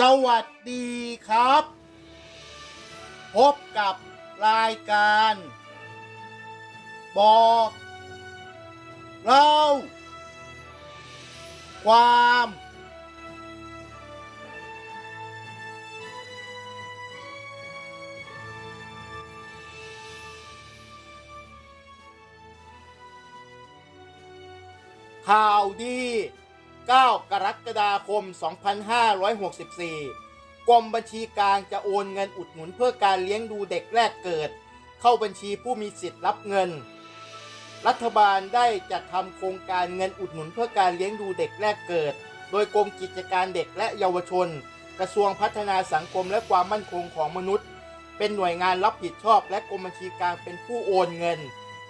สวัสดีครับ พบกับรายการ บอกเล่าความ ข่าวดี 9 กรกฎาคม 2564 กรมบัญชีกลางจะโอนเงินอุดหนุนเพื่อการเลี้ยงดูเด็กแรกเกิด เข้าบัญชีผู้มีสิทธิ์รับเงิน รัฐบาลได้จัดทำโครงการเงินอุดหนุนเพื่อการเลี้ยงดูเด็กแรกเกิด โดยกรมกิจการเด็กและเยาวชน กระทรวงพัฒนาสังคมและความมั่นคงของมนุษย์ เป็นหน่วยงานรับผิดชอบและกรมบัญชีกลางเป็นผู้โอนเงิน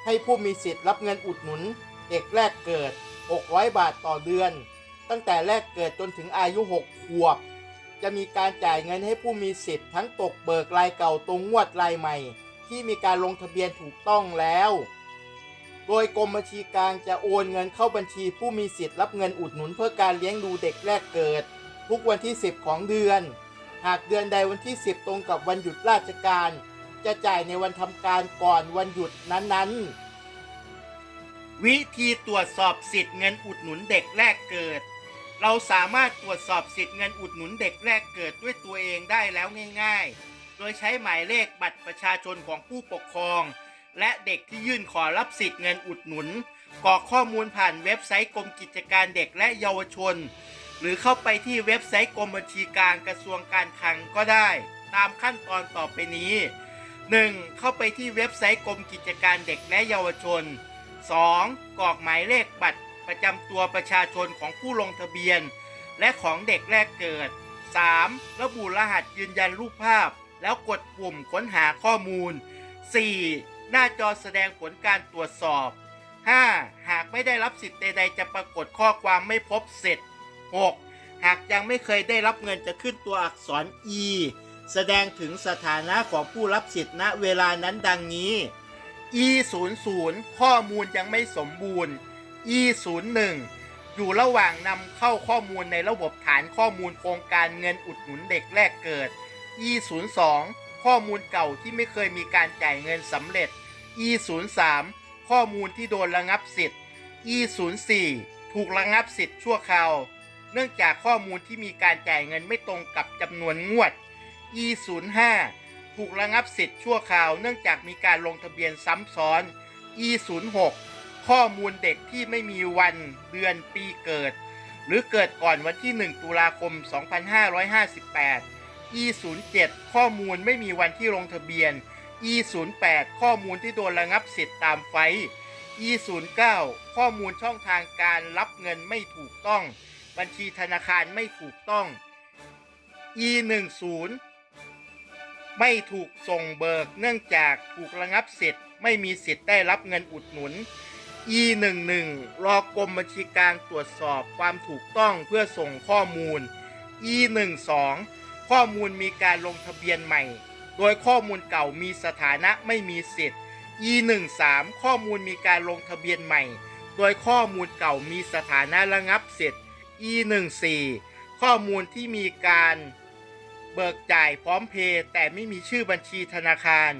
ให้ผู้มีสิทธิ์รับเงินอุดหนุนเด็กแรกเกิด 600 บาทต่อเดือน ตั้งแต่แรกเกิดจนถึงอายุ 6 ขวบ จะมีการจ่ายเงินให้ผู้มีสิทธิ์ทั้งตกเบิกรายเก่าตรงงวดรายใหม่ ที่มีการลงทะเบียนถูกต้องแล้ว โดยกรมบัญชีกลางจะโอนเงินเข้าบัญชีผู้มีสิทธิ์รับเงินอุดหนุนเพื่อการเลี้ยงดูเด็กแรกเกิด ทุกวันที่ 10 ของเดือน หากเดือนใดวันที่ 10 ตรงกับวันหยุดราชการ จะจ่ายในวันทำการก่อนวันหยุดนั้นๆวิธีตรวจสอบสิทธิ์เงินอุดหนุนเด็กแรกเกิด เราสามารถตรวจสอบสิทธิ์เงินอุดหนุนเด็กแรกเกิดด้วยตัวเองได้แล้วง่าย ๆ โดยใช้หมายเลขบัตรประชาชนของผู้ปกครอง และเด็กที่ยื่นขอรับสิทธิ์เงินอุดหนุนกรอกข้อมูลผ่านเว็บไซต์กรมกิจการเด็กและเยาวชน หรือเข้าไปที่เว็บไซต์กรมบัญชีกลางกระทรวงการคลังก็ได้ ตามขั้นตอนต่อไปนี้ 1. เข้าไปที่เว็บไซต์กรมกิจการเด็กและเยาวชน 2. กรอกหมายเลขบัตร ประจำตัวประชาชนของผู้ลงทะเบียน และของเด็กแรกเกิด 3. ระบุรหัสยืนยันรูปภาพ แล้วกดปุ่มค้นหาข้อมูล 4. หน้าจอแสดงผลการตรวจสอบ 5. หากไม่ได้รับสิทธิ์ใดๆ จะปรากฏข้อความไม่พบเสร็จ 6. หากยังไม่เคยได้รับเงินจะขึ้นตัวอักษร E แสดงถึงสถานะของผู้รับสิทธิ์ณเวลานั้นดังนี้ E 0 0ข้อมูลยังไม่สมบูรณ์ E 0 1 อยู่ระหว่างนำเข้าข้อมูลในระบบฐานข้อมูลโครงการเงินอุดหนุนเด็กแรกเกิด E 0 2 ข้อมูลเก่าที่ไม่เคยมีการจ่ายเงินสำเร็จ E 0 3 ข้อมูลที่โดนระงับสิทธิ์ E 0 4 ถูกระงับสิทธิ์ชั่วคราว เนื่องจากข้อมูลที่มีการจ่ายเงินไม่ตรงกับจำนวนงวด E 0 5 ถูกระงับสิทธิ์ชั่วคราว เนื่องจากมีการลงทะเบียนซ้ำซ้อน E 0 6 ข้อมูลเด็กที่ไม่มีวันเดือนปีเกิด หรือเกิดก่อนวันที่ 1 ตุลาคม 2558 E 0 7 ข้อมูลไม่มีวันที่ลงทะเบียน E 0 8 ข้อมูลที่โดนระงับสิทธิ์ตามไฟล์ E 0 9 ข้อมูลช่องทางการรับเงินไม่ถูกต้อง บัญชีธนาคารไม่ถูกต้อง E 1 0 ไม่ถูกส่งเบิกเนื่องจากถูกระงับสิทธิ์ ไม่มีสิทธิ์ได้รับเงินอุดหนุน E 1 1 รอกรมบัญชีกลางตรวจสอบความถูกต้องเพื่อส่งข้อมูล E 1 2 ข้อมูลมีการลงทะเบียนใหม่ โดยข้อมูลเก่ามีสถานะไม่มีสิทธิ์ E 1 3 ข้อมูลมีการลงทะเบียนใหม่ โดยข้อมูลเก่ามีสถานะระงับสิทธิ์ E 1 4 ข้อมูลที่มีการเบิกจ่ายพร้อมเพย์แต่ไม่มีชื่อบัญชีธนาคาร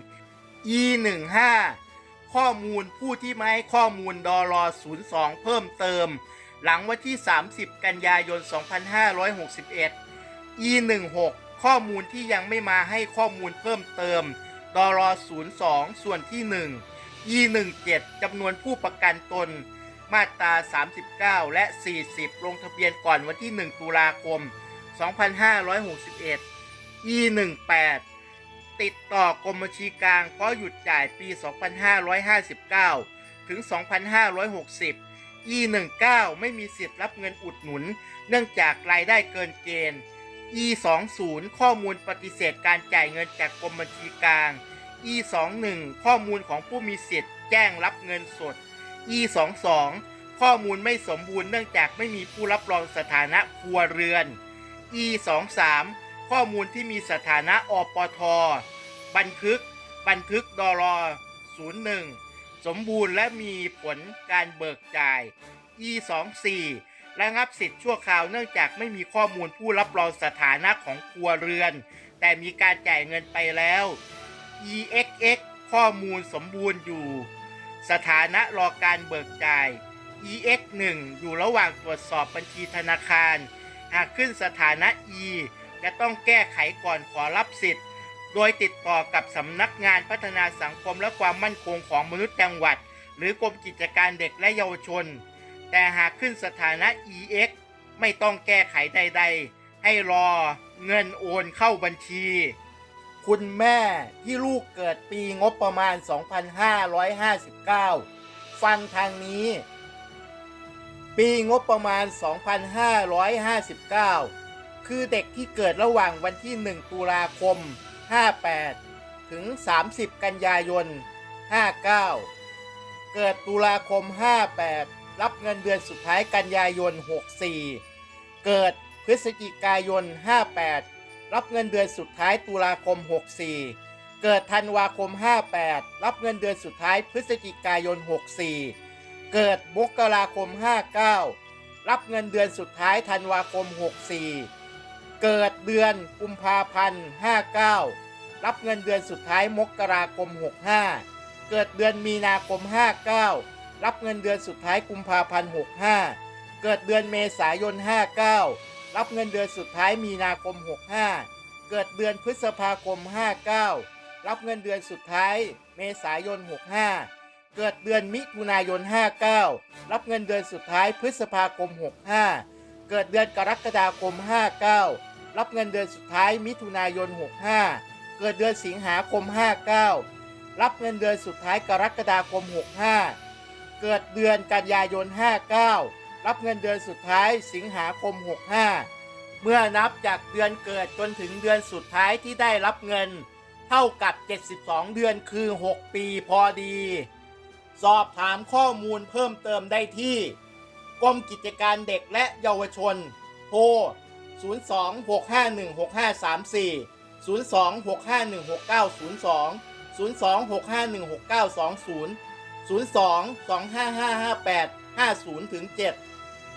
E 1 5 ข้อมูลผู้ที่มาให้ข้อมูลดอล02 เพิ่มเติม หลังวันที่ 30 กันยายน 2561 E 1 6 ข้อมูลที่ยังไม่มาให้ข้อมูลเพิ่มเติมดอล02 ส่วนที่ 1 E 1 7 จำนวนผู้ประกันตน มาตรา 39 และ 40 ลงทะเบียนก่อนวันที่ 1 ตุลาคม 2561 E 1 8 ติดต่อกรมบัญชีกลางเพราะหยุดจ่ายปี 2559 ถึง 2560 E 1 9 ไม่มีสิทธิ์รับเงินอุดหนุน เนื่องจากรายได้เกินเกณฑ์ E 2 0 ข้อมูลปฏิเสธการจ่ายเงินจากกรมบัญชีกลาง E 2 1 ข้อมูลของผู้มีสิทธิ์แจ้งรับเงินสด E 2 2 ข้อมูลไม่สมบูรณ์เนื่องจากไม่มีผู้รับรองสถานะครัวเรือน E 2 3 ข้อมูลที่มีสถานะอปท บันทึก บันทึกดอ01 สมบูรณ์และมีผลการเบิกจ่าย E 2 4 ระงับสิทธิ์ชั่วคราวเนื่องจากไม่มีข้อมูลผู้รับรองสถานะของครัวเรือน แต่มีการจ่ายเงินไปแล้ว EXX ข้อมูลสมบูรณ์อยู่ สถานะรอการเบิกจ่าย EX1 อยู่ระหว่างตรวจสอบบัญชีธนาคาร หากขึ้นสถานะ E จะต้องแก้ไขก่อนขอรับสิทธิ์ โดยติดต่อกับสำนักงานพัฒนาสังคมและความมั่นคงของมนุษย์จังหวัด หรือกรมกิจการเด็กและเยาวชน แต่หากขึ้นสถานะ EX ไม่ต้องแก้ไขใด ๆ ให้รอเงินโอนเข้าบัญชี คุณแม่ที่ลูกเกิดปีงบประมาณ 2559 ฟังทางนี้ ปีงบประมาณ 2559 คือเด็กที่เกิดระหว่างวันที่ 1 ตุลาคม 58 ถึง 30 กันยายน 59 เกิดตุลาคม 58 รับเงินเดือนสุดท้ายกันยายน 64 เกิดพฤศจิกายน 58 รับเงินเดือนสุดท้ายตุลาคม 64 เกิดธันวาคม 58 รับเงินเดือนสุดท้ายพฤศจิกายน 64 เกิดมกราคม 59 รับเงินเดือนสุดท้ายธันวาคม 64 เกิดเดือนกุมภาพันธ์ 59 รับเงินเดือนสุดท้ายมกราคม 65 เกิดเดือนมีนาคม 59 รับเงินเดือนสุดท้ายกุมภาพันธ์ 65 เกิดเดือนเมษายน 59 รับเงินเดือนสุดท้ายมีนาคม 65 เกิดเดือนพฤษภาคม 59 รับเงินเดือนสุดท้ายเมษายน 65 เกิดเดือนมิถุนายน 59 รับเงินเดือนสุดท้ายพฤษภาคม 65 เกิดเดือนกรกฎาคม 59 รับเงินเดือนสุดท้ายมิถุนายน 65 เกิดเดือนสิงหาคม 59 รับเงินเดือนสุดท้ายกรกฎาคม 65 เกิดเดือนกันยายน 59 รับเงินเดือนสุดท้ายสิงหาคม 65 เมื่อนับจากเดือนเกิดจนถึงเดือนสุดท้ายที่ได้รับเงิน เท่ากับ 72 เดือนคือ 6 ปีพอดี สอบถามข้อมูลเพิ่มเติมได้ที่กรมกิจการเด็กและเยาวชน โทร 02-651-6534 02-651-6902 02-651-625558 50ถึง7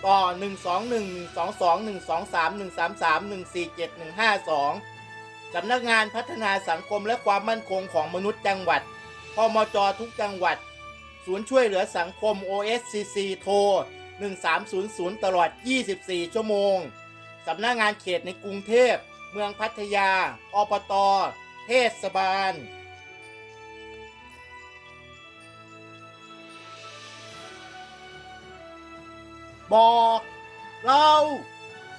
ต่อ 121-123-133-147-152 สำนักงานพัฒนาสังคมและความมั่นคงของมนุษย์จังหวัดพมจทุกจังหวัด ศูนย์ช่วยเหลือสังคม OSCC โทร 1300 ตลอด 24 ชั่วโมง สำนักงานเขตในกรุงเทพ เมืองพัทยาอปตเทศบาล บอกเล่า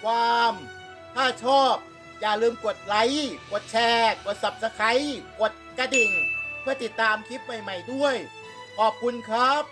ความ ถ้าชอบ อย่าลืมกดไลค์ กดแชร์ กด Subscribe กดกระดิ่ง เพื่อติดตามคลิปใหม่ ๆ ด้วย ขอบคุณครับ